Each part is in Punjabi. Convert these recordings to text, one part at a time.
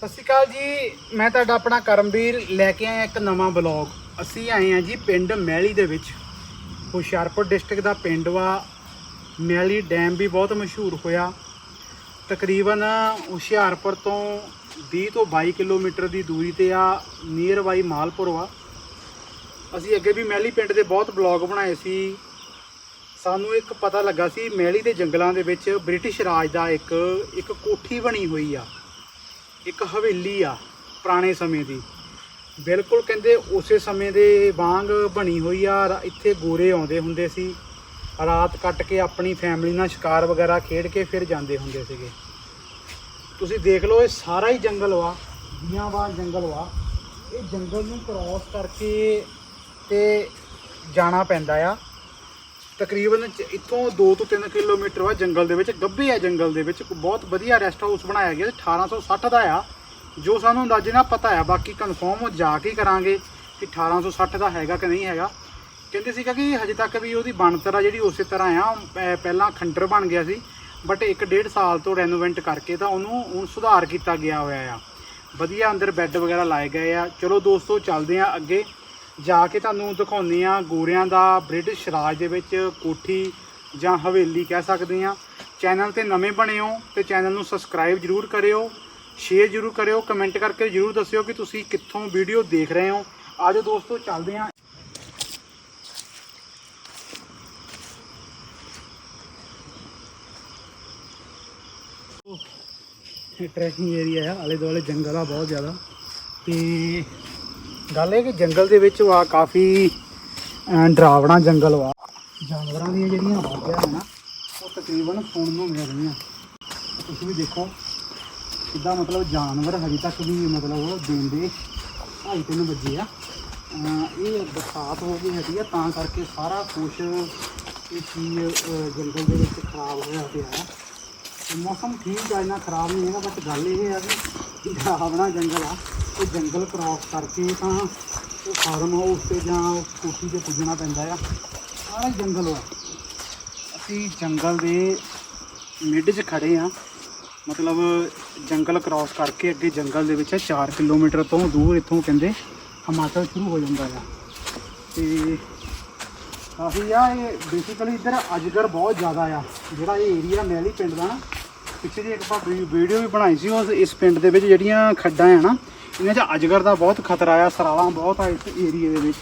ਸਤਿ ਸ਼੍ਰੀ ਅਕਾਲ ਜੀ, ਮੈਂ ਤੁਹਾਡਾ ਆਪਣਾ ਕਰਮਵੀਰ ਲੈ ਕੇ ਆਇਆ ਇੱਕ ਨਵਾਂ ਬਲੌਗ ਅਸੀਂ ਆਏ ਆ ਜੀ ਪਿੰਡ ਮਹਿਲੀ ਦੇ ਵਿੱਚ। ਹੁਸ਼ਿਆਰਪੁਰ ਡਿਸਟ੍ਰਿਕਟ ਦਾ ਪਿੰਡ ਵਾ। ਮਹਿਲੀ ਡੈਮ ਵੀ ਬਹੁਤ ਮਸ਼ਹੂਰ ਹੋਇਆ। ਤਕਰੀਬਨ ਹੁਸ਼ਿਆਰਪੁਰ ਤੋਂ 20 ਤੋਂ 22 ਕਿਲੋਮੀਟਰ ਦੀ ਦੂਰੀ ਤੇ ਆ ਨੀਅਰ ਬਾਈ ਮਾਲਪੁਰ ਵਾ। ਅਸੀਂ ਅੱਗੇ ਵੀ ਮਹਿਲੀ ਪਿੰਡ ਦੇ ਬਹੁਤ ਬਲੌਗ ਬਣਾਏ ਸੀ। ਸਾਨੂੰ ਇੱਕ ਪਤਾ ਲੱਗਾ ਸੀ ਮਹਿਲੀ ਦੇ ਜੰਗਲਾਂ ਦੇ ਵਿੱਚ ਬ੍ਰਿਟਿਸ਼ ਰਾਜ ਦਾ ਇੱਕ ਇੱਕ ਕੋਠੀ ਬਣੀ ਹੋਈ ਆ। ਇੱਕ ਹਵੇਲੀ ਆ ਪੁਰਾਣੇ ਸਮੇਂ ਦੀ। ਬਿਲਕੁਲ ਕਹਿੰਦੇ ਉਸੇ ਸਮੇਂ ਦੇ ਵਾਂਗ ਬਣੀ ਹੋਈ ਆ ਰ- ਇੱਥੇ ਗੋਰੇ ਆਉਂਦੇ ਹੁੰਦੇ ਸੀ। ਰਾਤ ਕੱਟ ਕੇ ਆਪਣੀ ਫੈਮਿਲੀ ਨਾਲ ਸ਼ਿਕਾਰ ਵਗੈਰਾ ਖੇਡ ਕੇ ਫਿਰ ਜਾਂਦੇ ਹੁੰਦੇ ਸੀਗੇ। ਤੁਸੀਂ ਦੇਖ ਲਓ, ਇਹ ਸਾਰਾ ਹੀ ਜੰਗਲ ਵਾ ਬੀਆਂਵਾਲ ਜੰਗਲ ਵਾ। ਇਹ ਜੰਗਲ ਨੂੰ ਕ੍ਰਾਸ ਕਰਕੇ ਤੇ ਜਾਣਾ ਪੈਂਦਾ ਆ। ਤਕਰੀਬਨ ਚ- ਇੱਥੋਂ 2 ਤੋਂ 3 ਕਿਲੋਮੀਟਰ ਵਾ ਜੰਗਲ ਦੇ ਵਿੱਚ ਗੱਭੇ ਆ ਜੰਗਲ ਦੇ ਵਿੱਚ। ਬਹੁਤ ਵਧੀਆ ਰੈਸਟ ਹਾਊਸ ਬਣਾਇਆ ਗਿਆ। ਤੇ 1860 ਦਾ ਆ, ਜੋ ਸਾਨੂੰ ਅੰਦਾਜ਼ੇ ਨਾਲ ਪਤਾ ਆ। ਬਾਕੀ ਕਨਫਰਮ ਜਾ ਕੇ ਹੀ ਕਰਾਂਗੇ ਕਿ 1860 ਦਾ ਹੈਗਾ ਕਿ ਨਹੀਂ ਹੈਗਾ। ਕਹਿੰਦੇ ਸੀਗਾ ਕਿ ਹਜੇ ਤੱਕ ਵੀ ਉਹਦੀ ਬਣਤਰ ਆ ਜਿਹੜੀ ਉਸੇ ਤਰ੍ਹਾਂ ਆ, ਅਹ ਪਹਿਲਾਂ ਖੰਡਰ ਬਣ ਗਿਆ ਸੀ। ਬਟ 1.5 ਸਾਲ ਤੋਂ ਰੈਨੋਵੇਟ ਕਰਕੇ ਤਾਂ ਉਹਨੂੰ ਹੁਣ ਸੁਧਾਰ ਕੀਤਾ ਗਿਆ ਹੋਇਆ ਆ। ਵਧੀਆ ਅੰਦਰ ਬੈੱਡ ਵਗੈਰਾ ਲਾਏ ਗਏ ਆ। ਚਲੋ ਦੋਸਤੋ, ਚੱਲਦੇ ਆ ਅੱਗੇ। ਜਾ ਕੇ ਤੁਹਾਨੂੰ ਦਿਖਾਉਂਦੇ ਆ ਗੋਰਿਆਂ ਦਾ ਬ੍ਰਿਟਿਸ਼ ਰਾਜ ਦੇ ਵਿੱਚ ਕੋਠੀ ਜਾਂ ਹਵੇਲੀ ਕਹਿ ਸਕਦੇ ਆ ਚੈਨਲ ਤੇ ਨਵੇਂ ਬਣੇ ਹੋ ਤੇ ਚੈਨਲ ਨੂੰ ਸਬਸਕ੍ਰਾਈਬ ਜਰੂਰ ਕਰਿਓ ਸ਼ੇਅਰ ਜਰੂਰ ਕਰਿਓ ਕਮੈਂਟ ਕਰਕੇ ਜਰੂਰ ਦੱਸਿਓ ਕਿ ਤੁਸੀਂ ਕਿੱਥੋਂ ਵੀਡੀਓ ਦੇਖ ਰਹੇ ਹੋ। ਆਜੋ ਦੋਸਤੋ ਚੱਲਦੇ ਆ ਇਹ ਟ੍ਰੈਕਿੰਗ ਏਰੀਆ ਹੈ ਆਲੇ ਦੁਆਲੇ ਜੰਗਲ ਆ ਬਹੁਤ ਜ਼ਿਆਦਾ। ਤੇ ਗੱਲ ਇਹ ਕਿ ਜੰਗਲ ਦੇ ਵਿੱਚ ਵਾ ਕਾਫੀ ਡਰਾਵਣਾ ਜੰਗਲ ਵਾ। ਜਾਨਵਰਾਂ ਦੀਆਂ ਜਿਹੜੀਆਂ ਆਵਾਜ਼ਾਂ ਹਨ ਨਾ, ਉਹ ਤਕਰੀਬਨ ਸੁਣਨ ਨੂੰ ਮਿਲ ਰਹੀਆਂ। ਤੁਸੀਂ ਵੀ ਦੇਖੋ, ਕਿੱਦਾਂ ਮਤਲਬ ਜਾਨਵਰ ਹਜੇ ਤੱਕ ਵੀ ਮਤਲਬ ਦਿਨ ਦੇ ਢਾਈ ਤਿੰਨ ਵਜੇ ਆ। ਇਹ ਬਰਸਾਤ ਹੋ ਗਈ ਹੈਗੀ ਆ, ਤਾਂ ਕਰਕੇ ਸਾਰਾ ਕੁਝ ਇਹ ਚੀਜ਼ ਜੰਗਲ ਦੇ ਵਿੱਚ ਖਰਾਬ ਹੋਇਆ ਪਿਆ। ਆ ਮੌਸਮ ਠੀਕ ਆ, ਇੰਨਾ ਖਰਾਬ ਨਹੀਂ ਹੈਗਾ ਬਟ ਗੱਲ ਇਹ ਆ ਕਿ ਆਪਣਾ ਜੰਗਲ ਆ। ਉਹ ਜੰਗਲ ਕ੍ਰਾਸ ਕਰਕੇ ਤਾਂ ਉਹ ਫਾਰਮ ਹਾਊਸ ਤੇ ਜਾਂ ਕੋਠੀ ਤੇ ਪੁੱਜਣਾ ਪੈਂਦਾ ਆ। ਸਾਰਾ ਜੰਗਲ ਆ। ਅਸੀਂ ਜੰਗਲ ਦੇ ਮਿੱਡ 'ਚ ਖੜੇ ਆ। ਮਤਲਬ ਜੰਗਲ ਕ੍ਰਾਸ ਕਰਕੇ ਅੱਗੇ ਜੰਗਲ ਦੇ ਵਿੱਚ 4 ਕਿਲੋਮੀਟਰ ਤੋਂ ਦੂਰ ਇੱਥੋਂ ਕਹਿੰਦੇ ਹਿਮਾਚਲ ਸ਼ੁਰੂ ਹੋ ਜਾਂਦਾ ਆ। ਤੇ ਕਾਫੀ ਆ, ਇਹ ਬੇਸਿਕਲੀ ਇੱਧਰ ਅਜਗਰ ਬਹੁਤ ਜ਼ਿਆਦਾ ਆ। ਜਿਹੜਾ ਇਹ ਏਰੀਆ ਮੈਲੀ ਪਿੰਡ ਦਾ ਨਾ ਪਿੱਛੇ ਜੀ ਇੱਕ ਆਪਾਂ ਵੀਡੀਓ ਵੀ ਬਣਾਈ ਸੀ ਉਸ ਇਸ ਪਿੰਡ ਦੇ ਵਿੱਚ ਜਿਹੜੀਆਂ ਖੱਡਾਂ ਆ ਨਾ, ਇਹਨਾਂ 'ਚ ਅਜਗਰ ਦਾ ਬਹੁਤ ਖਤਰਾ ਆ ਸਰਾਲਾਂ ਬਹੁਤ ਆ ਇਸ ਏਰੀਏ ਦੇ ਵਿੱਚ।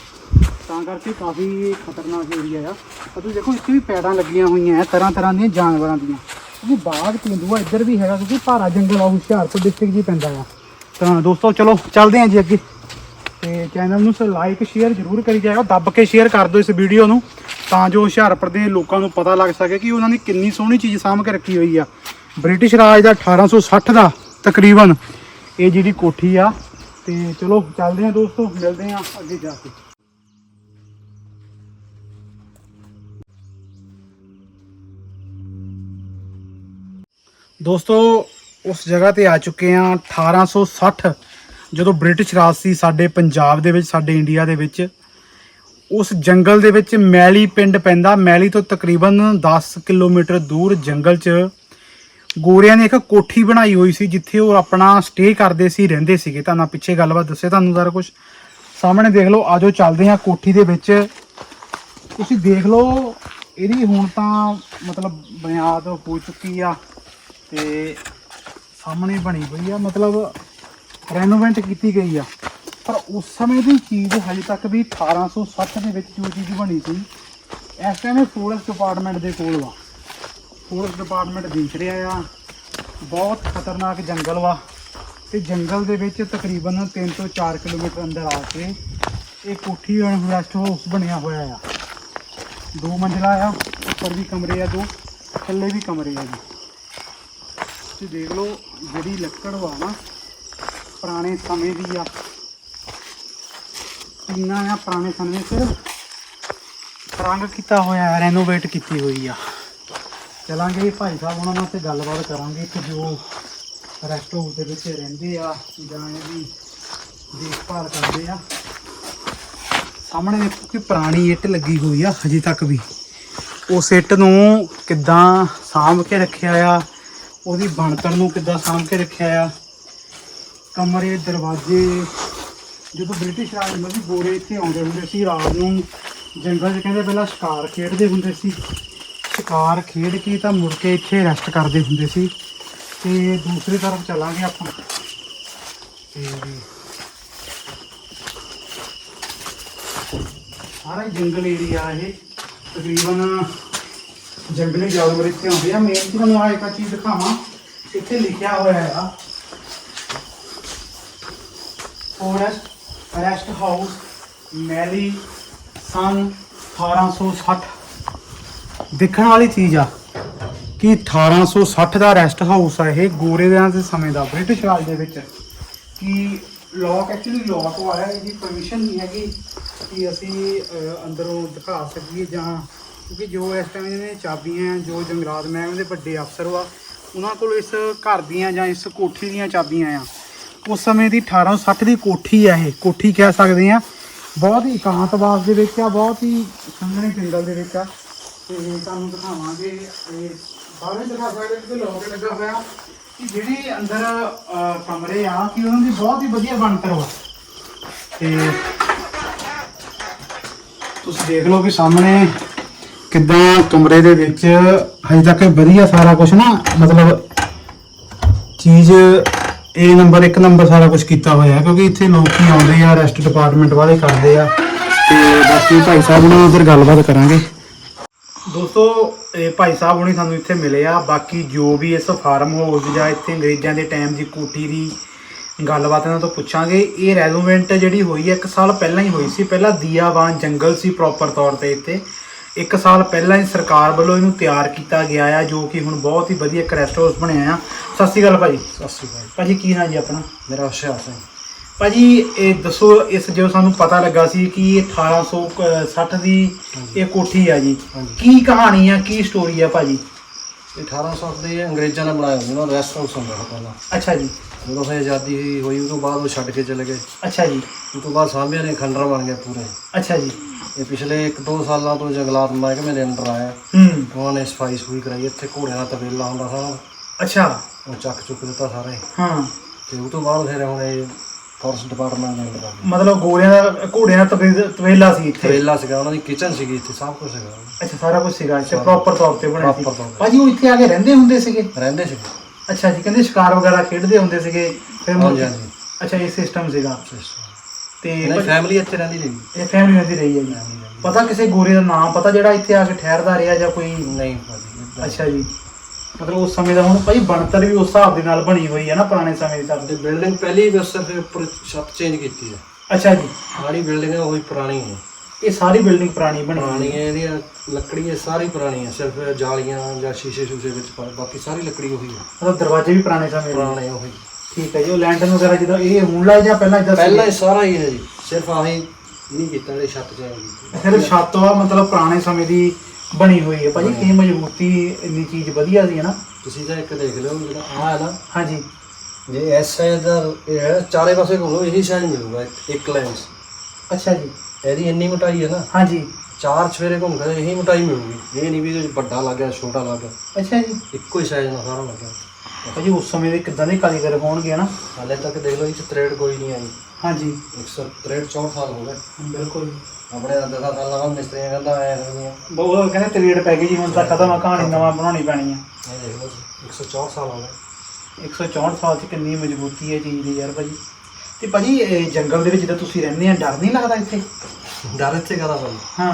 ਤਾਂ ਕਰਕੇ ਕਾਫੀ ਖਤਰਨਾਕ ਏਰੀਆ ਆ। ਆ ਤੁਸੀਂ ਦੇਖੋ, ਇੱਥੇ ਵੀ ਪੈੜਾਂ ਲੱਗੀਆਂ ਹੋਈਆਂ ਆ ਤਰ੍ਹਾਂ ਤਰ੍ਹਾਂ ਦੀਆਂ ਜਾਨਵਰਾਂ ਦੀਆਂ। ਕਿਉਂਕਿ ਬਾਗ ਤੇਂਦੂਆ ਇੱਧਰ ਵੀ ਹੈਗਾ, ਕਿਉਂਕਿ ਭਾਰਾ ਜੰਗਲ ਆ ਹੁਸ਼ਿਆਰਪੁਰ ਡਿਸਟ੍ਰਿਕਟ ਜੀ ਪੈਂਦਾ ਆ। ਤਾਂ ਦੋਸਤੋ, ਚਲੋ, ਚੱਲਦੇ ਹਾਂ ਜੀ ਅੱਗੇ। ਤੇ ਚੈਨਲ ਨੂੰ ਲਾਈਕ ਸ਼ੇਅਰ ਜ਼ਰੂਰ ਕਰੀ ਜਾਇਓ, ਦੱਬ ਕੇ ਸ਼ੇਅਰ ਕਰ ਦਿਓ ਇਸ ਵੀਡੀਓ ਨੂੰ, ਤਾਂ ਜੋ ਹੁਸ਼ਿਆਰਪੁਰ ਦੇ ਲੋਕਾਂ ਨੂੰ ਪਤਾ ਲੱਗ ਸਕੇ ਕਿ ਉਹਨਾਂ ਨੇ ਕਿੰਨੀ ਸੋਹਣੀ ਚੀਜ਼ ਸਾਂਭ ਕੇ ਰੱਖੀ ਹੋਈ ਆ। ਬ੍ਰਿਟਿਸ਼ ਰਾਜ ਦਾ 1860 ਦਾ ਤਕਰੀਬਨ ਇਹ ਜਿਹੜੀ ਕੋਠੀ ਆ, ਤੇ ਚਲੋ ਚੱਲਦੇ ਹਾਂ ਦੋਸਤੋ, ਮਿਲਦੇ ਹਾਂ ਅੱਗੇ ਜਾ ਕੇ। ਦੋਸਤੋ, ਉਸ ਜਗ੍ਹਾ ਤੇ ਆ ਚੁੱਕੇ ਆ 1860 ਜਦੋਂ ਬ੍ਰਿਟਿਸ਼ ਰਾਜ ਸੀ ਸਾਡੇ ਪੰਜਾਬ ਦੇ ਵਿੱਚ, ਸਾਡੇ ਇੰਡੀਆ ਦੇ ਵਿੱਚ। ਉਸ ਜੰਗਲ ਦੇ ਵਿੱਚ ਮੈਲੀ ਪਿੰਡ ਪੈਂਦਾ, ਮੈਲੀ ਤੋਂ ਤਕਰੀਬਨ 10 ਕਿਲੋਮੀਟਰ ਦੂਰ ਜੰਗਲ 'ਚ ਗੋਰਿਆਂ ਨੇ ਇੱਕ ਕੋਠੀ ਬਣਾਈ ਹੋਈ ਸੀ ਜਿੱਥੇ ਉਹ ਆਪਣਾ ਸਟੇ ਕਰਦੇ ਸੀ, ਰਹਿੰਦੇ ਸੀਗੇ। ਤੁਹਾਨੂੰ ਪਿੱਛੇ ਗੱਲਬਾਤ ਦੱਸੇ ਤੁਹਾਨੂੰ ਸਾਰਾ ਕੁਝ ਸਾਹਮਣੇ ਦੇਖ ਲਓ, ਆਜੋ ਚੱਲਦੇ ਹਾਂ ਕੋਠੀ ਦੇ ਵਿੱਚ। ਤੁਸੀਂ ਦੇਖ ਲਓ, ਇਹਦੀ ਹੁਣ ਤਾਂ ਮਤਲਬ ਬੁਨਿਆਦ ਹੋ ਚੁੱਕੀ ਆ ਤੇ ਸਾਹਮਣੇ ਬਣੀ ਹੋਈ ਆ। ਮਤਲਬ ਰੈਨੋਵੇਟ ਕੀਤੀ ਗਈ ਆ। ਪਰ ਉਸ ਸਮੇਂ ਦੀ ਚੀਜ਼ ਹਜੇ ਤੱਕ ਵੀ 1860 ਦੇ ਵਿੱਚ ਜੋ ਚੀਜ਼ ਬਣੀ ਸੀ, ਇਸ ਟਾਈਮ ਇਹ ਫੋਰੈਸਟ ਡਿਪਾਰਟਮੈਂਟ ਦੇ ਕੋਲ ਵਾ ਫੋਰਸ ਡਿਪਾਰਟਮੈਂਟ ਦੇਖ ਰਿਹਾ ਆ। ਬਹੁਤ ਖਤਰਨਾਕ ਜੰਗਲ ਵਾ। ਤੇ ਜੰਗਲ ਦੇ ਵਿੱਚ ਤਕਰੀਬਨ 3 ਤੋਂ 4 ਕਿਲੋਮੀਟਰ ਅੰਦਰ ਆ ਕੇ ਇਹ ਕੋਠੀ ਹੁਣ ਰੈਸਟ ਹਾਊਸ ਬਣਿਆ ਹੋਇਆ ਆ। ਦੋ ਮੰਜ਼ਲਾ ਆ, ਉੱਪਰ ਵੀ ਕਮਰੇ ਆ ਦੋ, ਥੱਲੇ ਵੀ ਕਮਰੇ ਆ ਜੀ। ਤੁਸੀਂ ਦੇਖ ਲਓ, ਜਿਹੜੀ ਲੱਕੜ ਵਾ ਨਾ, ਪੁਰਾਣੇ ਸਮੇਂ ਦੀ ਆ। ਕਿੰਨਾ ਆ ਪੁਰਾਣੇ ਸਮੇਂ 'ਚ ਰੰਗ ਕੀਤਾ ਹੋਇਆ ਰੈਨੋਵੇਟ ਕੀਤੀ ਹੋਈ ਆ। ਚਲਾਂਗੇ ਭਾਈ ਸਾਹਿਬ ਉਹਨਾਂ ਨਾਲ ਤੇ ਗੱਲਬਾਤ ਕਰਾਂਗੇ ਕਿ ਜੋ ਰੈਸਟ ਹਾਊਸ ਦੇ ਵਿੱਚ ਰਹਿੰਦੇ ਆ, ਜਾਂ ਇਹਦੀ ਦੇਖਭਾਲ ਕਰਦੇ ਆ। ਸਾਹਮਣੇ ਦੇਖੋ ਕਿ ਪੁਰਾਣੀ ਇੱਟ ਲੱਗੀ ਹੋਈ ਆ, ਹਜੇ ਤੱਕ ਵੀ। ਉਸ ਇੱਟ ਨੂੰ ਕਿੱਦਾਂ ਸਾਂਭ ਕੇ ਰੱਖਿਆ ਆ, ਉਹਦੀ ਬਣਤਰ ਨੂੰ ਕਿੱਦਾਂ ਸਾਂਭ ਕੇ ਰੱਖਿਆ ਆ। ਕਮਰੇ, ਦਰਵਾਜ਼ੇ, ਜਦੋਂ ਬ੍ਰਿਟਿਸ਼ ਰਾਜ ਮਤਲਬ ਗੋਰੇ ਇੱਥੇ ਆਉਂਦੇ ਹੁੰਦੇ ਸੀ, ਰਾਤ ਨੂੰ ਜੰਗਲ 'ਚ ਕਹਿੰਦੇ ਪਹਿਲਾਂ ਸ਼ਿਕਾਰ ਖੇਡਦੇ ਹੁੰਦੇ ਸੀ। ਸ਼ਿਕਾਰ ਖੇਡ ਕੇ ਤਾਂ ਮੁੜ ਕੇ ਇੱਥੇ ਰੈਸਟ ਕਰਦੇ ਹੁੰਦੇ ਸੀ। ਤੇ ਦੂਸਰੀ ਤਰਫ ਚੱਲਾਂਗੇ ਆਪਾਂ। ਤੇ ਸਾਰਾ ਜੰਗਲ ਏਰੀਆ ਇਹ। ਤਕਰੀਬਨ ਜੰਗਲੀ ਜਾਨਵਰ ਇੱਥੇ ਆਉਂਦੇ ਆ। ਮੇਨ ਤੁਹਾਨੂੰ ਆ ਇੱਕ ਚੀਜ਼ ਦਿਖਾਵਾਂ। ਇੱਥੇ ਲਿਖਿਆ ਹੋਇਆ ਹੈਗਾ। ਫੋਰੈਸਟ ਰੈਸਟ ਹਾਊਸ ਮੈਲੀ ਸਨ 1860 ਦੇਖਣ ਵਾਲੀ ਚੀਜ਼ ਆ ਕਿ 1860 ਦਾ ਰੈਸਟ ਹਾਊਸ ਆ ਇਹ ਗੋਰੇਆਂ ਦੇ ਸਮੇਂ ਦਾ ਬ੍ਰਿਟਿਸ਼ ਰਾਜ ਦੇ ਵਿੱਚ। ਕਿ ਲੋਕ ਐਕਚੁਅਲੀ ਲੋਕ ਵਾਲਾ ਇਹਦੀ ਪਰਮਿਸ਼ਨ ਨਹੀਂ ਹੈਗੀ ਕਿ ਅਸੀਂ ਅਹ, ਅੰਦਰੋਂ ਦਿਖਾ ਸਕੀਏ ਜਾਂ ਕਿਉਂਕਿ ਜੋ ਇਸ ਟਾਈਮ ਨੇ ਚਾਬੀਆਂ ਜੋ ਜੰਗਲਾਤ ਮਹਿਕਮੇ ਦੇ ਵੱਡੇ ਅਫਸਰ ਵਾ ਉਹਨਾਂ ਕੋਲ ਇਸ ਘਰ ਦੀਆਂ ਜਾਂ ਇਸ ਕੋਠੀ ਦੀਆਂ ਚਾਬੀਆਂ ਆ। ਉਸ ਸਮੇਂ ਦੀ 1860 ਦੀ ਕੋਠੀ ਆ ਇਹ ਕੋਠੀ ਕਹਿ ਸਕਦੇ ਆ। ਬਹੁਤ ਹੀ ਇਕਾਂਤਵਾਸ ਦੇ ਵਿੱਚ ਆ ਬਹੁਤ ਹੀ ਸੰਘਣੇ ਜੰਗਲ ਦੇ ਵਿੱਚ ਆ। ਤੇ ਤੁਹਾਨੂੰ ਦਿਖਾਵਾਂਗੇ ਇਹ ਬਾਹਰੋਂ ਹੀ ਦਿਖਾ ਸਕਦੇ ਕਿ ਲੋਕ ਲੱਗਾ ਹੋਇਆ ਕਿ ਜਿਹੜੇ ਅੰਦਰ ਅਹ, ਕਮਰੇ ਆ ਕਿ ਉਹਨਾਂ ਦੀ ਬਹੁਤ ਹੀ ਵਧੀਆ ਬਣਤਰ ਵਾ। ਤੇ ਤੁਸੀਂ ਦੇਖ ਲਓ ਕਿ ਸਾਹਮਣੇ ਕਿੱਦਾਂ ਕਮਰੇ ਦੇ ਵਿੱਚ ਹਜੇ ਤੱਕ ਵਧੀਆ ਸਾਰਾ ਕੁਝ ਨਾ ਮਤਲਬ ਚੀਜ਼ ਏ ਨੰਬਰ ਇੱਕ ਨੰਬਰ ਸਾਰਾ ਕੁਝ ਕੀਤਾ ਹੋਇਆ ਹੈ ਕਿਉਂਕਿ ਇੱਥੇ ਲੋਕ ਹੀ ਆਉਂਦੇ ਆ ਰੈਸਟ ਡਿਪਾਰਟਮੈਂਟ ਵਾਲੇ ਕਰਦੇ ਆ। ਤੇ ਬਾਕੀ ਭਾਈ ਸਾਹਿਬ ਨਾਲ ਉਧਰ ਗੱਲਬਾਤ ਕਰਾਂਗੇ। ਦੋਸਤੋ ਇਹ ਭਾਈ ਸਾਹਿਬ ਹੁਣੀ ਸਾਨੂੰ ਇੱਥੇ ਮਿਲੇ ਆ। ਬਾਕੀ ਜੋ ਵੀ ਇਸ ਫਾਰਮ ਹਾਊਸ ਜਾਂ ਇੱਥੇ ਅੰਗਰੇਜ਼ਾਂ ਦੇ ਟਾਈਮ ਦੀ ਕੋਠੀ ਦੀ ਗੱਲਬਾਤ ਇਹਨਾਂ ਤੋਂ ਪੁੱਛਾਂਗੇ। ਇਹ ਰੈਜ਼ੋਵੈਂਟ ਜਿਹੜੀ ਹੋਈ ਹੈ ਇੱਕ ਸਾਲ ਪਹਿਲਾਂ ਹੀ ਹੋਈ ਸੀ। ਪਹਿਲਾਂ ਦੀਆਵਾਨ ਜੰਗਲ ਸੀ ਪ੍ਰੋਪਰ ਤੌਰ ਤੇ ਇੱਥੇ। ਇੱਕ ਸਾਲ ਪਹਿਲਾਂ ਹੀ ਸਰਕਾਰ ਵੱਲੋਂ ਇਹਨੂੰ ਤਿਆਰ ਕੀਤਾ ਗਿਆ ਆ ਜੋ ਕਿ ਹੁਣ ਬਹੁਤ ਹੀ ਵਧੀਆ ਇੱਕ ਰੈਸਟ ਹਾਊਸ ਬਣਿਆ ਆ। ਸਤਿ ਸ਼੍ਰੀ ਅਕਾਲ ਭਾਜੀ। ਸਤਿ ਸ਼੍ਰੀ ਅਕਾਲ। ਭਾਜੀ ਕੀ ਨਾਂ ਜੀ ਆਪਣਾ? ਮੇਰਾ ਹੁਸ਼ਿਆਰ ਸਿੰਘ। ਭਾਜੀ ਇਹ ਦੱਸੋ ਇਸ ਜੋ ਸਾਨੂੰ ਪਤਾ ਲੱਗਾ ਸੀ ਕਿ ਇਹ 1860 ਦੀ ਇਹ ਕੋਠੀ ਆ ਜੀ। ਕੀ ਕਹਾਣੀ ਆ ਕੀ ਸਟੋਰੀ ਆ ਭਾਜੀ? ਇਹ 1860 ਦੇ ਅੰਗਰੇਜ਼ਾਂ ਨੇ ਬਣਾਇਆ ਹੁੰਦਾ ਨਾ ਰੈਸਟ ਹਾਊਸ ਹੁੰਦਾ ਪਹਿਲਾਂ। ਅੱਛਾ ਜੀ। ਜਦੋਂ ਫਿਰ ਆਜ਼ਾਦੀ ਹੋਈ- ਤੋਂ ਬਾਅਦ ਉਹ ਛੱਡ ਕੇ ਚਲੇ ਗਏ। ਅੱਛਾ ਜੀ। ਉਸ ਤੋਂ ਬਾਅਦ ਸਾਂਭਿਆ ਨੇ ਖੰਡਰ ਬਣ ਗਿਆ ਪੂਰੇ। ਅੱਛਾ ਜੀ। ਇਹ ਪਿਛਲੇ 1-2 ਸਾਲਾਂ ਤੋਂ ਜੰਗਲਾਤ ਮਹਿਕਮੇ ਦੇ ਅੰਡਰ ਆਇਆ। ਹੂੰ। ਉਹਨਾਂ ਨੇ ਸਫ਼ਾਈ ਸਫੂਈ ਕਰਾਈ ਇੱਥੇ ਘੋੜਿਆਂ ਦਾ ਤਬੇਲਾ ਹੁੰਦਾ ਸਾਰਾ। ਅੱਛਾ। ਉਹ ਚੱਕ ਚੁੱਕ ਦਿੱਤਾ ਸਾਰੇ। ਹਾਂ। ਤੇ ਉਸ ਤੋਂ ਬਾਅਦ ਫਿਰ ਹੁਣ ਇਹ ਫੋਰੈਸਟ ਡਿਪਾਰਟਮੈਂਟ ਦੇ ਮਤਲਬ ਗੋਰਿਆਂ ਦਾ ਘੋੜਿਆਂ ਦਾ ਤਬੇਲਾ ਸੀ ਇੱਥੇ? ਤਬੇਲਾ ਸੀਗਾ ਉਹਨਾਂ ਦੀ ਕਿਚਨ ਸੀਗੀ ਇੱਥੇ ਸਭ ਕੁਝ ਸੀਗਾ। ਅੱਛਾ ਸਾਰਾ ਕੁਝ ਸੀਗਾ ਅੱਛਾ ਪ੍ਰੋਪਰ ਤੌਰ ਤੇ ਬਣਿਆ ਸੀ। Proper ਤੌਰ ਤੇ। ਭਾਜੀ ਉਹ ਇੱਥੇ ਆ ਕੇ ਰਹਿੰਦੇ ਹੁੰਦੇ ਸੀਗੇ? ਰਹਿੰਦੇ ਸੀ। ਅੱਛਾ ਜੀ ਕਹਿੰਦੇ ਸ਼ਿਕਾਰ ਵਗੈਰਾ ਖੇਡਦੇ ਹੁੰਦੇ ਸੀਗੇ ਫਿਰ ਮੁੜ ਹਾਂਜੀ ਕੇ- ਹਾਂਜੀ। ਅੱਛਾ ਇਹ ਸਿਸਟਮ ਸੀਗਾ। ਤੇ ਭਾਜੀ- ਫੈਮਿਲੀ ਇੱਥੇ ਰਹਿੰਦੀ ਸੀ ਇਹ ਫੈਮਿਲੀ ਦੀ ਰਹੀ ਹੈ ਜੀ। ਪਤਾ ਕਿਸੇ ਗੋਰੇ ਦਾ ਨਾਮ ਪਤਾ ਜਿਹੜਾ ਇੱਥੇ ਆ ਕੇ ਠਹਿਰਦਾ ਰਿਹਾ ਜਾਂ ਕੋਈ ਨਹੀਂ ਭਾਜੀ ਅੱਛਾ ਜੀ। ਮਤਲਬ ਉਸ ਸਮੇਂ ਦਾ ਹੁਣ ਭਾਈ ਬਣਤਰ ਵੀ ਉਸ ਹਿਸਾਬ ਦੇ ਨਾਲ ਬਣੀ ਹੋਈ ਹੈ ਨਾ ਪੁਰਾਣੇ ਸਮੇਂ ਦੀ ਤਾਂ ਤੇ ਬਿਲਡਿੰਗ ਪਹਿਲੀ ਵੀ ਸਿਰਫ ਉੱਪਰ ਛੱਤ ਚੇਂਜ ਕੀਤੀ ਹੈ। ਅੱਛਾ ਜੀ। ਸਾਰੀ ਬਿਲਡਿੰਗ ਹੈ ਉਹੀ ਪੁਰਾਣੀ ਹੈ। ਇਹ ਸਾਰੀ ਬਿਲਡਿੰਗ ਪੁਰਾਣੀ ਬਣੀ ਪੁਰਾਣੀ ਹੈ। ਇਹਦੀਆਂ ਲੱਕੜੀਆਂ ਸਾਰੀ ਪੁਰਾਣੀ ਹੈ ਸਿਰਫ ਜਾਲੀਆਂ ਜਾਂ ਸ਼ੀਸ਼ੇ ਸ਼ੂਸ਼ੇ ਵਿੱਚ ਪਾ- ਬਾਕੀ ਸਾਰੀ ਲੱਕੜੀ ਉਹੀ ਹੈ। ਮਤਲਬ ਦਰਵਾਜ਼ੇ ਵੀ ਪੁਰਾਣੇ ਸਮੇਂ ਦੇ। ਪੁਰਾਣੇ ਉਹੀ। ਠੀਕ ਹੈ ਜੀ ਉਹ ਲੈਂਟਰ ਵਗੈਰਾ ਜਦੋਂ ਇਹ ਹੁਣ ਲਾਏ ਜਾਂ ਪਹਿਲਾਂ ਇਦਾਂ ਪਹਿਲਾਂ ਹੀ ਸਾਰਾ ਹੀ ਹੈ ਜੀ। ਸਿਰਫ ਆਹੀ ਨਹੀਂ ਕੀਤਾ ਜਿਹੜੇ ਛੱਤ ਚੇਂਜ ਕੀਤੀ। ਫਿਰ ਛੱਤ ਆ ਮਤਲਬ ਪੁਰਾਣੇ ਸਮੇਂ ਦੀ ਬਣੀ ਹੋਈ ਹੈ। ਭਾਜੀ ਕੀ ਮਜ਼ਬੂਤੀ ਇੰਨੀ ਚੀਜ਼ ਵਧੀਆ ਸੀ ਹੈ ਨਾ। ਤੁਸੀਂ ਤਾਂ ਇੱਕ ਦੇਖ ਲਿਓ ਜਿਹੜਾ ਆਹ ਹੈ ਨਾ। ਹਾਂਜੀ। ਜੇ ਇਸ ਸਾਈਡ ਦਾ ਇਹ ਹੈ ਚਾਰੇ ਪਾਸੇ ਘੁੰਮੋ ਇਹੀ ਸਾਈਡ ਮਿਲੂਗਾ ਇੱਕ- ਇੱਕ ਲੈਂਸ ਅੱਛਾ ਜੀ। ਇਹਦੀ ਇੰਨੀ ਮੋਟਾਈ ਹੈ ਨਾ। ਹਾਂਜੀ। ਚਾਰ ਸਵੇਰੇ ਘੁੰਮ ਕੇ ਇਹੀ ਮੋਟਾਈ ਮਿਲੂਗੀ। ਇਹ ਨਹੀਂ ਵੀ ਇਹਦੇ ਵੱਡਾ ਲੱਗ ਗਿਆ ਛੋਟਾ ਲੱਗ ਗਿਆ ਅੱਛਾ ਜੀ। ਇੱਕੋ ਹੀ ਸਾਈਜ਼ ਨਾਲ ਸਾਰਾ ਲੱਗਿਆ ਭਾਜੀ ਉਸ ਸਮੇਂ ਦੇ ਕਿੱਦਾਂ ਦੇ ਕਾਰੀਗਰ ਹੋਣਗੇ ਨਾ? ਹਾਲੇ ਤੱਕ ਦੇਖ ਲਓ ਇਹ ਚ ਤਰੇੜ ਕੋਈ ਨਹੀਂ ਆਈ। ਹਾਂਜੀ। 163 64 ਸਾਲ ਹੋ ਗਏ। ਬਿਲਕੁਲ। ਆਪਣੇ ਦਾ ਸਾਲ ਲਗਾ ਮਿਸਤਰੀਆਂ ਕਹਿੰਦਾ ਆਇਆ ਹੋਈਆਂ ਉਹ ਕਹਿੰਦੇ ਤਰੀੜ ਪੈ ਗਈ ਜੀ ਹੁਣ ਤਾਂ ਖਤਮ ਆ ਕਹਾਣੀ ਨਵਾਂ ਬਣਾਉਣੀ ਪੈਣੀ ਆ। ਇਹ ਦੇਖ ਲਓ 164 ਸਾਲ ਹੋ ਗਏ। 164 ਸਾਲ ਚ ਕਿੰਨੀ ਮਜ਼ਬੂਤੀ ਹੈ ਚੀਜ਼ ਦੀ ਯਾਰ ਭਾਜੀ। ਤੇ ਭਾਜੀ ਇਹ ਜੰਗਲ ਦੇ ਵਿੱਚ ਜਦੋਂ ਤੁਸੀਂ ਰਹਿੰਦੇ ਆ ਡਰ ਨਹੀਂ ਲੱਗਦਾ ਇੱਥੇ? ਡਰ ਇੱਥੇ ਕਦਾ ਬੰਦ ਹਾਂ।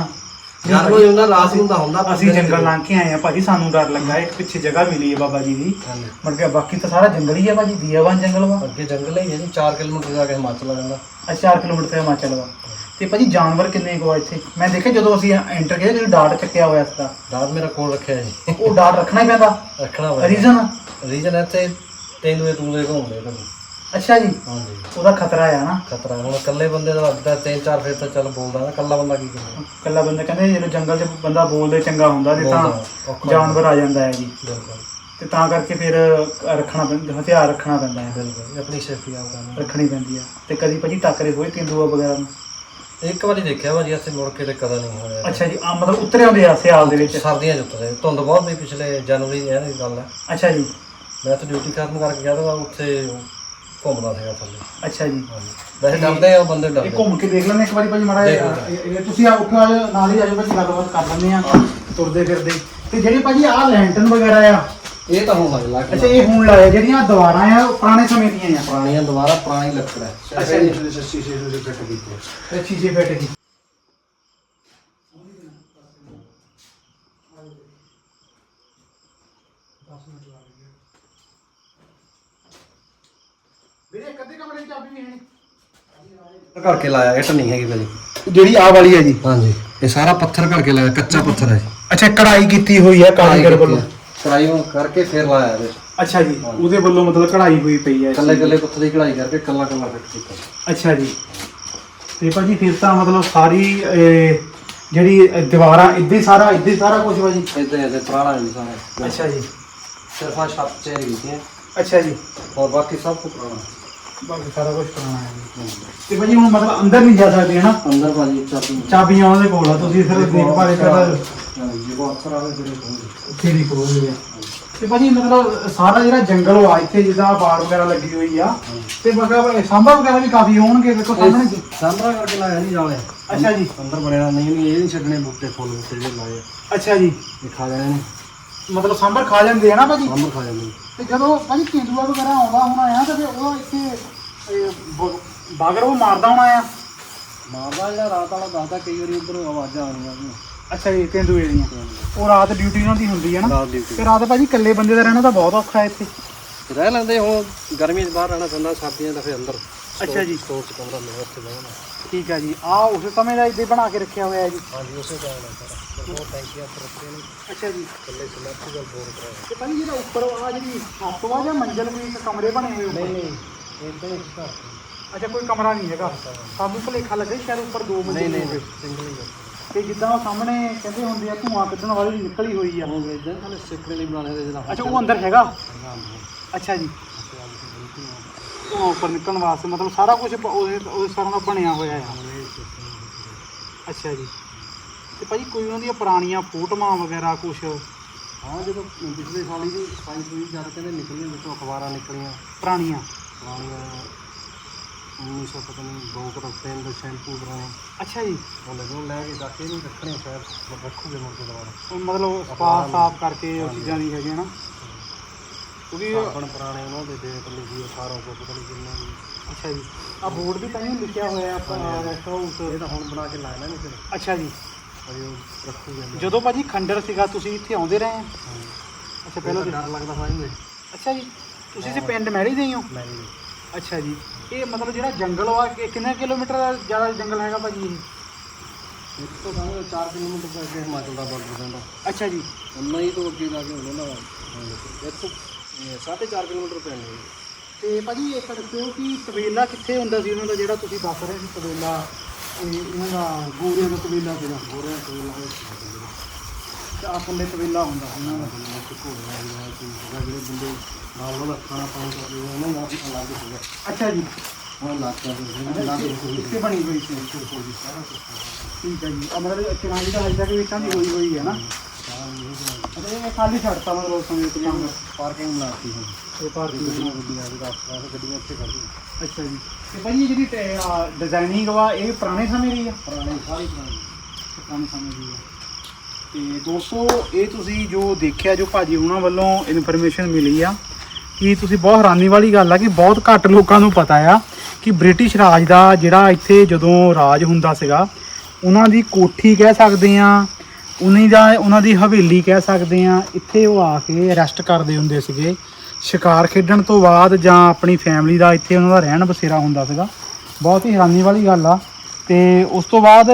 ਡਰ ਕੋਈ ਹੁੰਦਾ ਰਾਤ ਨੂੰ ਤਾਂ ਹੁੰਦਾ ਅਸੀਂ ਜੰਗਲ ਲੰਘ ਕੇ ਆਏ ਆ ਭਾਜੀ ਸਾਨੂੰ ਡਰ ਲੱਗਾ ਇੱਕ ਪਿੱਛੇ ਜਗ੍ਹਾ ਮਿਲੀ ਹੈ ਬਾਬਾ ਜੀ ਦੀ। ਹਾਂਜੀ। ਗਿਆ ਬਾਕੀ ਤਾਂ ਸਾਰਾ ਜੰਗਲ ਹੀ ਆ ਭਾਜੀ ਦੀਆਵਾਨ ਜੰਗਲ ਵਾ। ਅੱਗੇ ਜੰਗਲ ਹੀ ਹੈ ਜੀ 4 ਕਿਲੋਮੀਟਰ ਜਾ ਕੇ ਹਿਮਾਚਲ ਆ ਜਾਂਦਾ। ਅੱਛਾ 4 ਕਿਲੋਮੀਟਰ ਤੇ ਹਿਮਾਚਲ ਵਾ। ਤੇ ਭਾਜੀ ਜਾਨਵਰ ਕਿੰਨੇ ਕੁ ਆ ਇੱਥੇ? ਮੈਂ ਦੇਖਿਆ ਜਦੋਂ ਅਸੀਂ ਐਂਟਰ ਕੀਤੇ ਜਦੋਂ ਡਾਟ ਚੱਕਿਆ ਹੋਇਆ ਸੀਗਾ। ਡਰ ਮੇਰਾ ਕੋਲ ਰੱਖਿਆ ਜੀ। ਉਹ ਡਾਟ ਰੱਖਣਾ ਹੀ ਪੈਂਦਾ ਰੱਖਣਾ ਵਾ ਰੀਜ਼ਨ ਰੀਜਨ ਇੱਥੇ ਤੇਂਦੂਏ ਤੂਲੇ ਘੁੰਮਦੇ ਤੁਹਾਨੂੰ ਅੱਛਾ ਜੀ। ਹਾਂਜੀ। ਉਹਦਾ ਖਤਰਾ ਆ ਨਾ। ਖਤਰਾ ਹੁਣ ਇਕੱਲੇ ਬੰਦੇ ਦਾ ਅੱਧਾ ਤਿੰਨ ਚਾਰ ਫੇਰ ਤਾਂ ਚੱਲ ਬੋਲਦਾ ਨਾ ਇਕੱਲਾ ਬੰਦਾ ਕੀ ਕਰੇਗਾ ਕੱਲਾ ਬੰਦਾ ਕਹਿੰਦੇ ਜਦੋਂ ਜੰਗਲ 'ਚ ਬੰਦਾ ਬੋਲਦੇ ਚੰਗਾ ਹੁੰਦਾ ਤੇ ਤਾਂ ਔਖਾ ਜਾਨਵਰ ਆ ਜਾਂਦਾ ਹੈ ਜੀ। ਬਿਲਕੁਲ। ਤੇ ਤਾਂ ਕਰਕੇ ਫਿਰ ਰੱਖਣਾ ਪੈਂਦਾ ਹਥਿਆਰ ਰੱਖਣਾ ਪੈਂਦਾ ਹੈ। ਬਿਲਕੁਲ। ਇਹ ਆਪਣੀ ਸੇਫਟੀ ਆਪ ਕਰਨੀ। ਰੱਖਣੀ ਪੈਂਦੀ ਆ। ਤੇ ਕਦੀ ਭਾਜੀ ਟੱਕਰੇ ਹੋਏ ਤੇਂਦੂਆ ਵਗੈਰਾ ਨੂੰ? ਇੱਕ ਵਾਰੀ ਦੇਖਿਆ ਵਾ ਜੀ ਇੱਥੇ ਮੁੜ ਕੇ ਤੇ ਕਦਾ ਨਹੀਂ ਹੋਇਆ। ਅੱਛਾ ਜੀ ਆ ਮਤਲਬ ਉਤਰੇ ਹੁੰਦੇ ਆ ਸਿਆਲ ਦੇ ਵਿੱਚ? ਸਰਦੀਆਂ ਚ ਉੱਤਰੇ। ਧੁੰਦ ਬਹੁਤ ਵੀ ਪਿਛਲੇ ਜਨਵਰੀ ਦੀ ਇਹ ਗੱਲ ਹੈ। ਅੱਛਾ ਜੀ। ਮੈਂ ਤਾਂ ਡਿਊਟੀ ਕਰਨ ਕਰਕੇ ਗਿਆ ਤਾਂ ਉੱਥੇ ਘੁੰਮਦਾ ਸੀਗਾ ਥੱਲੇ। ਅੱਛਾ ਜੀ। ਵੈਸੇ ਡਰਦੇ ਆ ਬੰਦੇ ਇਹ ਡਰਦੇ ਘੁੰਮ ਕੇ ਦੇਖ ਲੈਂਦੇ ਇੱਕ ਵਾਰੀ ਭਾਜੀ ਮਾੜਾ ਜਿਹਾ। ਦੇਖ ਇਹ- ਤੁਸੀਂ ਆ ਉੱਠੋ ਆ ਜਾਓ, ਨਾਲ ਹੀ ਆ ਜਾਓ ਭਾਜੀ ਗੱਲਬਾਤ ਕਰ ਲੈਂਦੇ ਆ। ਤੁਰਦੇ ਫਿਰਦੇ। ਤੇ ਜਿਹੜੀ ਭਾਜੀ ਆਹ ਲੈਂਟਨ ਵਗੈਰਾ ਆ ਇਹ ਤਾਂ ਹੁਣ ਲੱਗ ਲੱਗ ਅੱਛਾ ਇਹ ਹੁਣ ਲਾਇਆ ਜਿਹੜੀਆਂ ਦੀਵਾਰਾਂ ਆ ਉਹ ਪੁਰਾਣੇ ਸਮੇਂ ਦੀਆਂ ਆ। ਪੁਰਾਣੀਆਂ ਦੁਬਾਰਾ ਪੁਰਾਣੀ ਲੱਕੜ ਹੈ ਅੱਛਾ ਜੀ। ਸ਼ੀਸ਼ੇ ਸ਼ੀਸ਼ੇ ਸ਼ੀਸ਼ੇ ਫਿੱਟ ਕੀਤੇ। ਤੇ ਸ਼ੀਸ਼ੇ ਫਿੱਟ ਕੀ ਵੀਰੇ ਕਦੇ ਕਮਰੇ ਦੀ ਚਾਬੀ ਵੀ ਹੈ ਕਰਕੇ ਲਾਇਆ ਇੱਟ ਨਹੀਂ ਹੈਗੀ ਭਾਜੀ ਜਿਹੜੀ ਆ ਵਾਲੀ ਹੈ ਜੀ? ਹਾਂਜੀ। ਇਹ ਸਾਰਾ ਪੱਥਰ ਕਰਕੇ ਲਾਇਆ ਕੱਚਾ ਪੱਥਰ ਹੈ ਅੱਛਾ ਕਢਾਈ ਕੀਤੀ ਹੋਈ ਹੈ ਕਾਰੀਗਰ ਵੱਲੋਂ। ਕੜਾਈ ਨੂੰ ਕਰਕੇ ਫਿਰ ਲਾਇਆ ਇਹਦੇ। ਅੱਛਾ ਜੀ ਉਹਦੇ ਵੱਲੋਂ ਮਤਲਬ ਕਢਾਈ ਹੋਈ ਪਈ ਹੈ ਇਸ ਕੱਲੇ ਕੱਲੇ ਪੱਥਰ ਦੀ ਕੜਾਈ ਕਰਕੇ ਕੱਲਾ ਕੱਲਾ ਫਿੱਟ ਕੀਤਾ। ਅੱਛਾ ਜੀ। ਤੇ ਭਾਜੀ ਫਿਰ ਤਾਂ ਮਤਲਬ ਸਾਰੀ ਇਹ, ਜਿਹੜੀ ਇਹ ਦੀਵਾਰਾਂ ਇੱਦਾਂ ਹੀ ਸਾਰਾ ਇੱਦਾਂ ਹੀ ਸਾਰਾ ਕੁਝ ਭਾਜੀ ਇਦਾਂ ਇਦਾਂ ਪੁਰਾਣਾ ਹੈ ਸਾਰਾ। ਅੱਛਾ ਜੀ। ਸਿਰਫ ਛੱਤ ਚੇਂਜ ਕੀਤੀ ਹੈ ਅੱਛਾ ਜੀ। ਔਰ ਬਾਕੀ ਸਭ ਕੁਝ ਪੁਰਾਣਾ। ਬਾਕੀ ਸਾਰਾ ਕੁਝ ਪੁਰਾਣਾ ਹੈ। ਜੀ ਤੇ ਭਾਜੀ ਹੁਣ ਮਤਲਬ ਅੰਦਰ ਨਹੀਂ ਜਾ ਸਕਦੇ ਹਨਾ? ਅੰਦਰ ਭਾਜੀ ਚਾਬੀ ਚਾਬੀਆਂ ਉਹਦੇ ਕੋਲ ਆ ਤੁਸੀਂ ਫਿਰ ਦੇਖ ਭਾਲੇ ਕਰਦਾ ਹਾਂਜੀ ਜਿਹੋ ਅਕਸਰ ਆਵੇ ਜਿਹੜੇ ਹੋਣਗੇ ਉੱਥੇ ਦੀ ਖੋਲਦੇ ਆ। ਤੇ ਭਾਜੀ ਮਤਲਬ ਸਾਰਾ ਜਿਹੜਾ ਜੰਗਲ ਆ ਇੱਥੇ ਜਿੱਦਾਂ ਬਾੜ ਵਗੈਰਾ ਲੱਗੀ ਹੋਈ ਆ ਤੇ ਮਤਲਬ ਸਾਂਭਾ ਵਗੈਰਾ ਵੀ ਕਾਫੀ ਹੋਣਗੇ ਦੇਖੋ ਸਾਹਮਣੇ। ਜੀ। ਸਾਂਭਰਾ ਕਰਕੇ ਲਾਇਆ ਜੀ ਨਾਲੇ। ਅੱਛਾ ਜੀ। ਅੰਦਰ ਬਣਿਆ ਨਹੀਂ ਨਹੀਂ ਇਹ ਨਹੀਂ ਛੱਡਣੇ ਬੂਟੇ ਫੁੱਲ ਬੂਟੇ ਜਿਹੜੇ ਲਾਏ। ਅੱਛਾ ਜੀ। ਇਹ ਖਾ ਜਾਣੇ ਨੇ। ਮਤਲਬ ਸਾਂਭਰ ਖਾ ਜਾਂਦੇ ਆ ਨਾ ਭਾਜੀ? ਸਾਂਭਰ ਖਾ ਜਾਂਦੇ। ਤੇ ਜਦੋਂ ਭਾਜੀ ਕੇਂਦੂਆ ਵਗੈਰਾ ਆਉਂਦਾ ਹੋਣਾ ਆ ਤੇ ਫਿਰ ਉਹ ਇੱਥੇ ਇਹ, ਬ- ਬਾਗਰ ਉਹ ਮਾਰਦਾ ਹੋਣਾ ਆ? ਮਾਰਦਾ ਜਿਹੜਾ ਰਾਤ ਵਾਲਾ ਦੱਸਦਾ ਕਈ ਵਾਰੀ ਉਧਰੋਂ ਆਵਾਜ਼ਾਂ ਆਉਂਦੀਆਂ ਨੇ ਅੱਛਾ ਜੀ ਕੇਂਦੂਏ ਦੀਆਂ ਉਹ ਰਾਤ ਡਿਊਟੀ ਉਹਨਾਂ ਦੀ ਹੁੰਦੀ ਹੈ ਨਾ? ਰਾਤ ਡਿਊਟੀ ਤੇ ਰਾਤ ਭਾਜੀ ਇਕੱਲੇ ਬੰਦੇ ਦਾ ਰਹਿਣਾ ਤਾਂ ਬਹੁਤ ਔਖਾ ਹੈ ਇੱਥੇ। ਰਹਿ ਲੈਂਦੇ ਹੁਣ ਗਰਮੀ 'ਚ ਬਾਹਰ ਰਹਿਣਾ ਪੈਂਦਾ ਸਰਦੀਆਂ 'ਚ ਫਿਰ ਅੰਦਰ ਅੱਛਾ ਜੀ। ਸਟੋਰ 'ਚ ਕਮਰਾ ਮਿਲਿਆ ਉੱਥੇ ਬਹਿਣਾ। ਠੀਕ ਆ ਜੀ। ਆ ਉਸ ਸਮੇਂ ਦਾ ਇੱਦਾਂ ਬਣਾ ਕੇ ਰੱਖਿਆ ਹੋਇਆ ਹੈ ਜੀ। ਹਾਂਜੀ ਉਸੇ ਟਾਈਮ ਨਾਲ ਸਾਰਾ। ਬਹੁਤ ਟੈਂਕੀਆਂ ਰੱਖੀਆਂ ਨੇ ਅੱਛਾ ਜੀ। ਥੱਲੇ ਸਮਰਸੀਬਲ ਬੋਰ ਕਰਾਇਆ ਤੇ ਭਾਜੀ ਜਿਹੜਾ ਉੱਪਰ ਆ ਜਿਹੜੀ ਛੱਤ ਵਾ ਜਾਂ ਮੰਜ਼ਲ ਕੋਈ ਇੱਕ ਕਮਰੇ ਬਣੇ ਹੋਏ ਉੱਪਰ? ਨਹੀਂ। ਇਦਾਂ ਹੀ ਘਰ। ਅੱਛਾ ਕੋਈ ਕਮਰਾ ਨਹੀਂ ਹੈਗਾ। ਸਾਨੂੰ ਭੁਲੇਖਾ ਲੱਗੇ ਸ਼ਾਇਦ ਉੱਪਰ ਦੋ ਮੰਜ਼ਿਲ ਨਹੀਂ। ਨਹੀਂ ਸਿੰਗਲ ਹੀ ਤੇ ਜਿੱਦਾਂ ਉਹ ਸਾਹਮਣੇ ਕਹਿੰਦੇ ਹੁੰਦੇ ਆ ਧੂਆਂ ਕੱਢਣ ਵਾਲੀ ਨਿਕਲੀ ਹੋਈ ਆ। ਹੁਣ ਇਦਾਂ ਥੱਲੇ ਸਿੱਕੜੇ ਲਈ ਬਣਾਏ ਹੋਏ ਜਿਹੜਾ ਅੱਛਾ ਉਹ ਅੰਦਰ ਹੈਗਾ? ਅੱਛਾ ਜੀ। ਉਹ ਉੱਪਰ ਨਿਕਲਣ ਵਾਸਤੇ ਮਤਲਬ ਸਾਰਾ ਕੁਝ ਉਹਦੇ ਉਹਦੇ ਸਾਰਾ ਦਾ ਬਣਿਆ ਹੋਇਆ ਆ। ਅੱਛਾ ਜੀ। ਤੇ ਭਾਜੀ ਕੋਈ ਉਹਨਾਂ ਦੀਆਂ ਪੁਰਾਣੀਆਂ ਫੋਟੋਆਂ ਵਗੈਰਾ ਕੁਝ ਹਾਂ ਜਦੋਂ ਪਿਛਲੇ ਸਾਲ ਹੀ ਵੀ ਸਫ਼ਾਈ ਸੂਈ ਜਦ ਕਹਿੰਦੇ ਨਿਕਲੀਆਂ ਵਿੱਚੋਂ ਅਖਬਾਰਾਂ ਨਿਕਲੀਆਂ। ਪੁਰਾਣੀਆਂ? ਪੁਰਾਣੀਆਂ 1900 ਪਤਾ ਨਹੀਂ ਦੋ ਕਰੋ ਤਿੰਨ ਦੇ ਸ਼ੈਂਪੂ ਪੁਰਾਣੇ ਅੱਛਾ ਜੀ। ਉਹ ਲੈ ਲੈ ਕੇ ਜਾ ਕੇ ਨਹੀਂ ਰੱਖਣੇ ਸ਼ਾਇਦ ਰੱਖੂਗੇ ਮੁੜ ਕੇ ਦੁਬਾਰਾ। ਉਹ ਮਤਲਬ ਸਾਫ਼ ਸਾਫ਼ ਕਰਕੇ ਉਹ ਚੀਜ਼ਾਂ ਨਹੀਂ ਹੈਗੀਆਂ ਨਾ। ਕਿਉਂਕਿ ਸਾਬਣ ਪੁਰਾਣੇ ਉਹਨਾਂ ਦੇ ਡੇਟ ਲਿਖੀ 1800 ਪਤਾ ਨਹੀਂ ਕਿੰਨੇ ਦੀ ਅੱਛਾ ਜੀ। ਆ ਬੋਰਡ ਵੀ ਤਾਂ ਹੀ ਲਿਖਿਆ ਹੋਇਆ ਹੈ ਆਪਣਾ ਰੈਸਟ ਹਾਊਸ ਇਹ ਤਾਂ ਹੁਣ ਬਣਾ ਕੇ ਲਾਇਆ ਨਾ ਨਹੀਂ ਫਿਰ। ਅੱਛਾ ਜੀ। ਅਜੇ ਉਹ ਰੱਖੂਗੇ ਜਦੋਂ ਭਾਜੀ ਖੰਡਰ ਸੀਗਾ ਤੁਸੀਂ ਇੱਥੇ ਆਉਂਦੇ ਰਹੇ? ਅੱਛਾ ਪਹਿਲਾਂ ਪਹਿਲਾਂ ਡਰ ਲੱਗਦਾ ਸਾਂ ਅੱਛਾ ਜੀ। ਤੁਸੀਂ ਤੇ ਪਿੰਡ ਮੈਰੀ ਦੇ ਹੀ ਹੋ? ਮੈਂ ਵੀ ਅੱਛਾ ਜੀ। ਇਹ ਮਤਲਬ ਜਿਹੜਾ ਜੰਗਲ ਵਾ ਇਹ ਕਿੰਨੇ ਕਿਲੋਮੀਟਰ ਦਾ ਜ਼ਿਆਦਾ ਜੰਗਲ ਹੈਗਾ ਭਾਜੀ ਇਹ? ਇੱਕ ਤੋਂ ਸਾਨੂੰ 4 ਕਿਲੋਮੀਟਰ ਤੋਂ ਅੱਗੇ ਹਿਮਾਚਲ ਦਾ ਬਾਰਡਰ ਪੈਂਦਾ। ਅੱਛਾ ਜੀ। ਉਨਾ ਹੀ ਤੋਂ ਅੱਗੇ ਜਾ ਕੇ ਉਹਨਾਂ ਦਾ ਇੱਥੋਂ 4.5 ਕਿਲੋਮੀਟਰ ਪੈਂਦਾ ਜੀ। ਤੇ ਭਾਜੀ ਇੱਕ ਦੱਸਿਓ ਕਿ ਤਬੇਲਾ ਕਿੱਥੇ ਹੁੰਦਾ ਸੀ? ਉਹਨਾਂ ਦਾ ਜਿਹੜਾ ਤੁਸੀਂ ਦੱਸ ਰਹੇ ਸੀ ਤਬੇਲਾ ਇਹ ਇਹਨਾਂ ਦਾ ਗੋਰਿਆਂ ਦਾ ਤਬੇਲਾ ਸੀਗਾ। ਦਾ ਤਬੇਲਾ ਤੇ ਆਹ ਪੱਲੇ ਤਬੇਲਾ ਹੁੰਦਾ ਸੀ ਉਹਨਾਂ ਦਾ ਜਿਹੜੇ ਬੰਦੇ ਨਾਲ ਵਾਲਾ ਖਾਣਾ ਪਾਣੀ ਕਰਦੇ ਉਹਨਾਂ ਦਾ ਵੀ ਅਲੱਗ ਸੀਗਾ ਅੱਛਾ ਜੀ। ਹੁਣ ਲੱਗ ਕਰਦੇ ਅਲੱਗ ਇੱਥੇ ਬਣੀ ਹੋਈ ਸੀ। ਠੀਕ ਹੈ ਜੀ। ਆ ਮਤਲਬ ਚਿਰਾਂ ਦੀ ਹਜੇ ਤੱਕ ਵੀ ਇੱਦਾਂ ਦੀ ਹੋਈ ਹੋਈ ਹੈ ਨਾ। ਅਤੇ ਇਹ ਖਾਲੀ ਛੱਡਤਾ ਮਤਲਬ ਉਸ ਸਮੇਂ ਤੇ ਪਾਰਕਿੰਗ ਬਣਾਤੀ ਹੁਣ। ਇਹ ਭਾਰਤੀ ਗੱਡੀਆਂ ਗੱਡੀਆਂ ਦੇ ਰਸਤਾ ਗੱਡੀਆਂ ਇੱਥੇ ਖੜ੍ਹੀਆਂ। ਅੱਛਾ ਜੀ। ਤੇ ਇਹ ਜਿਹੜੀ ਡਿਜ਼ਾਈਨਿੰਗ ਵਾ ਇਹ ਪੁਰਾਣੇ ਸਮੇਂ ਦੀ ਆ? ਪੁਰਾਣੀ ਸਾਰੀ ਪੁਰਾਣੀ। ਪੁਰਾਣੇ ਸਮੇਂ ਦੀ ਆ। ਤੇ ਦੋਸਤੋ, ਇਹ ਤੁਸੀਂ ਜੋ ਦੇਖਿਆ, ਜੋ ਭਾਜੀ ਉਹਨਾਂ ਵੱਲੋਂ ਇਨਫੋਰਮੇਸ਼ਨ ਮਿਲੀ ਆ ਕਿ ਤੁਸੀਂ ਬਹੁਤ ਹੈਰਾਨੀ ਵਾਲੀ ਗੱਲ ਆ ਕਿ ਬਹੁਤ ਘੱਟ ਲੋਕਾਂ ਨੂੰ ਪਤਾ ਆ ਕਿ ਬ੍ਰਿਟਿਸ਼ ਰਾਜ ਦਾ ਜਿਹੜਾ ਇੱਥੇ ਜਦੋਂ ਰਾਜ ਹੁੰਦਾ ਸੀਗਾ, ਉਹਨਾਂ ਦੀ ਕੋਠੀ ਕਹਿ ਸਕਦੇ ਆ, ਉਹਨਾਂ ਦਾ ਉਹਨਾਂ ਦੀ ਹਵੇਲੀ ਕਹਿ ਸਕਦੇ ਆ, ਇੱਥੇ ਉਹ ਆ ਕੇ ਰੈਸਟ ਕਰਦੇ ਹੁੰਦੇ ਸੀਗੇ। ਸ਼ਿਕਾਰ ਖੇਡਣ ਤੋਂ ਬਾਅਦ ਜਾਂ ਆਪਣੀ ਫੈਮਿਲੀ ਦਾ ਇੱਥੇ ਉਹਨਾਂ ਦਾ ਰਹਿਣ ਬਸੇਰਾ ਹੁੰਦਾ ਸੀਗਾ। ਬਹੁਤ ਹੀ ਹੈਰਾਨੀ ਵਾਲੀ ਗੱਲ ਆ। ਤੇ ਉਸ ਤੋਂ ਬਾਅਦ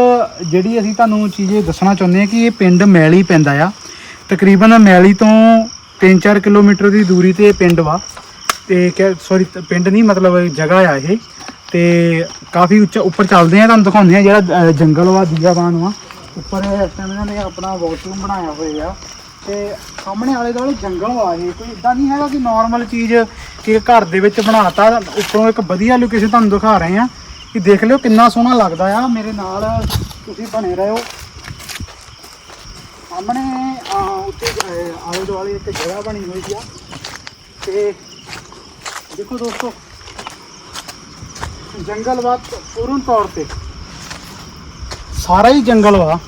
ਜਿਹੜੀ ਅਸੀਂ ਤੁਹਾਨੂੰ ਚੀਜ਼ ਇਹ ਦੱਸਣਾ ਚਾਹੁੰਦੇ ਹਾਂ ਕਿ ਇਹ ਪਿੰਡ ਮੈਲੀ ਪੈਂਦਾ ਆ। ਤਕਰੀਬਨ ਮੈਲੀ ਤੋਂ 3-4 ਕਿਲੋਮੀਟਰ ਦੀ ਦੂਰੀ ਤੇ ਇਹ ਪਿੰਡ ਵਾ। ਤੇ ਸੌਰੀ ਪਿੰਡ ਨਹੀਂ, ਮਤਲਬ ਜਗ੍ਹਾ ਆ ਇਹ। ਤੇ ਕਾਫੀ ਉੱਚਾ, ਉੱਪਰ ਚੱਲਦੇ ਆ ਤੁਹਾਨੂੰ ਦਿਖਾਉਂਦੇ ਆ ਜਿਹੜਾ ਜੰਗਲ ਵਾ ਦੀਆਬਾਨ ਵਾ। ਉੱਪਰ ਇਸ ਟਾਈਮ ਇਹਨਾਂ ਨੇ ਆਪਣਾ ਵਾਸ਼ਰੂਮ ਬਣਾਇਆ ਹੋਇਆ ਆ। ਤੇ ਸਾਹਮਣੇ ਵਾਲੇ ਦੁਆਲੇ ਜੰਗਲ ਵਾ ਇਹ। ਕੋਈ ਇਦਾਂ ਨਹੀਂ ਹੈਗਾ ਕਿ ਨਾਰਮਲ ਚੀਜ਼ ਕਿ ਘਰ ਦੇ ਵਿੱਚ ਬਣਾਤਾ। ਉੱਪਰੋਂ ਇੱਕ ਵਧੀਆ ਲੋਕੇਸ਼ਨ ਤੁਹਾਨੂੰ ਦਿਖਾ ਰਹੇ ਆ ਕਿ ਦੇਖ ਲਿਓ ਕਿੰਨਾ ਸੋਹਣਾ ਲੱਗਦਾ ਆ, ਮੇਰੇ ਨਾਲ ਤੁਸੀਂ ਬਣੇ ਰਹੋ। ਸਾਹਮਣੇ ਉੱਤੇ ਆਲੇ ਦੁਆਲੇ ਇੱਕ ਜਗ੍ਹਾ ਬਣੀ ਹੋਈ ਆ। ਤੇ ਦੇਖੋ ਦੋਸਤੋ, ਜੰਗਲ ਵਾ ਪੂਰਨ ਤੌਰ ਤੇ। ਸਾਰਾ ਹੀ ਜੰਗਲ ਵਾ।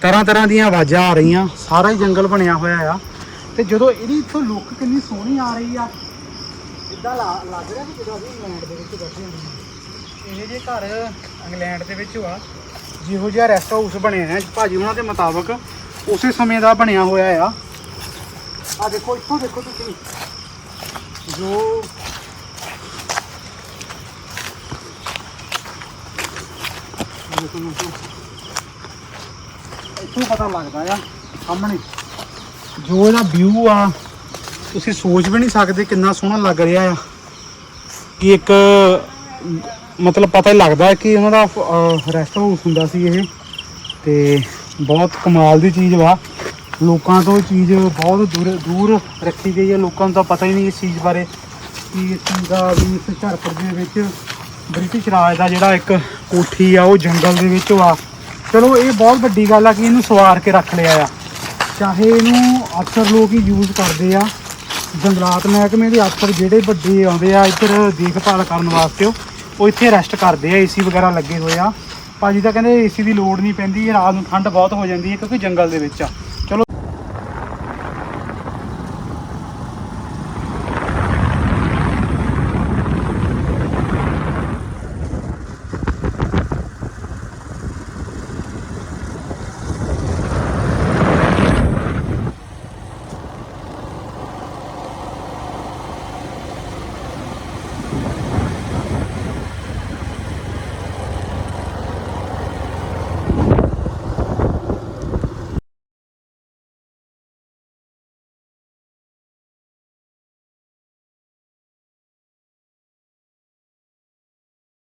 ਤਰ੍ਹਾਂ ਤਰ੍ਹਾਂ ਦੀਆਂ ਆਵਾਜ਼ਾਂ ਆ ਰਹੀਆਂ, ਸਾਰਾ ਹੀ ਜੰਗਲ ਬਣਿਆ ਹੋਇਆ ਆ। ਤੇ ਜਦੋਂ ਇਹਦੀ ਇੱਥੋਂ ਲੁੱਕ ਕਿੰਨੀ ਸੋਹਣੀ ਆ ਰਹੀ ਆ ਇਦਾਂ ਲੱਗ ਰਿਹਾ ਕਿ ਜਦੋਂ ਅਸੀਂ ਇੰਗਲੈਂਡ ਦੇ ਵਿੱਚ ਬੈਠੇ ਹਾਂ। ਇਹ ਜੇ ਘਰ ਇੰਗਲੈਂਡ ਦੇ ਵਿੱਚ ਵਾ, ਜਿਹੋ ਜਿਹਾ ਰੈਸਟ ਹਾਊਸ ਬਣਿਆ ਹੈ। ਭਾਜੀ ਉਹਨਾਂ ਦੇ ਮੁਤਾਬਕ ਉਸੇ ਸਮੇਂ ਦਾ ਬਣਿਆ ਹੋਇਆ ਆ। ਆ ਦੇਖੋ, ਇੱਥੋਂ ਦੇਖੋ ਤੁਸੀਂ। ਜੋ ਦੇਖੋ ਦੇਖੋ। ਇੱਥੋਂ ਪਤਾ ਲੱਗਦਾ ਆ, ਸਾਹਮਣੇ। ਜੋ ਇਹਦਾ ਵਿਊ ਆ ਤੁਸੀਂ ਸੋਚ ਵੀ ਨਹੀਂ ਸਕਦੇ ਕਿੰਨਾ ਸੋਹਣਾ ਲੱਗ ਰਿਹਾ ਆ। ਕਿ ਇੱਕ, ਮਤਲਬ ਪਤਾ ਹੀ ਲੱਗਦਾ ਕਿ ਉਹਨਾਂ ਦਾ ਰੈਸਟ ਹਾਊਸ ਹੁੰਦਾ ਸੀ ਇਹ। ਤੇ ਬਹੁਤ ਕਮਾਲ ਦੀ ਚੀਜ਼ ਵਾ। ਲੋਕਾਂ ਤੋਂ ਇਹ ਚੀਜ਼ ਬਹੁਤ ਦੂਰ ਦੂਰ ਰੱਖੀ ਗਈ ਹੈ। ਲੋਕਾਂ ਨੂੰ ਤਾਂ ਪਤਾ ਹੀ ਨਹੀਂ ਇਸ ਚੀਜ਼ ਬਾਰੇ ਕਿ ਇਸ ਚੀਜ਼ ਦਾ ਵੀ ਇਸ ਹੁਸ਼ਿਆਰਪੁਰ ਦੇ ਵਿੱਚ ਬ੍ਰਿਟਿਸ਼ ਰਾਜ ਦਾ ਜਿਹੜਾ ਇੱਕ ਕੋਠੀ ਆ, ਉਹ ਜੰਗਲ ਦੇ ਵਿੱਚ ਵਾ। ਚਲੋ, ਇਹ ਬਹੁਤ ਵੱਡੀ ਗੱਲ ਆ ਕਿ ਇਹਨੂੰ ਸਵਾਰ ਕੇ ਰੱਖ ਲਿਆ ਆ। ਚਾਹੇ ਇਹਨੂੰ ਅਕਸਰ ਲੋਕ ਹੀ ਯੂਜ਼ ਕਰਦੇ ਆ। ਜੰਗਲਾਤ ਮਹਿਕਮੇ ਦੇ ਅਫਸਰ ਜਿਹੜੇ ਵੱਡੇ ਆਉਂਦੇ ਆ, ਇੱਧਰ ਦੇਖਭਾਲ ਕਰਨ ਵਾਸਤੇ, ਉਹ- ਇੱਥੇ ਰੈਸਟ ਕਰਦੇ ਆ ਏਸੀ ਵਗੈਰਾ ਲੱਗੇ ਹੋਏ ਆ। ਭਾਜੀ ਤਾਂ ਕਹਿੰਦੇ ਏਸੀ ਦੀ ਲੋੜ ਨਹੀਂ ਪੈਂਦੀ, ਰਾਤ ਨੂੰ ਠੰਡ ਬਹੁਤ ਹੋ ਜਾਂਦੀ ਹੈ ਕਿਉਂਕਿ ਜੰਗਲ ਦੇ ਵਿੱਚ ਆ।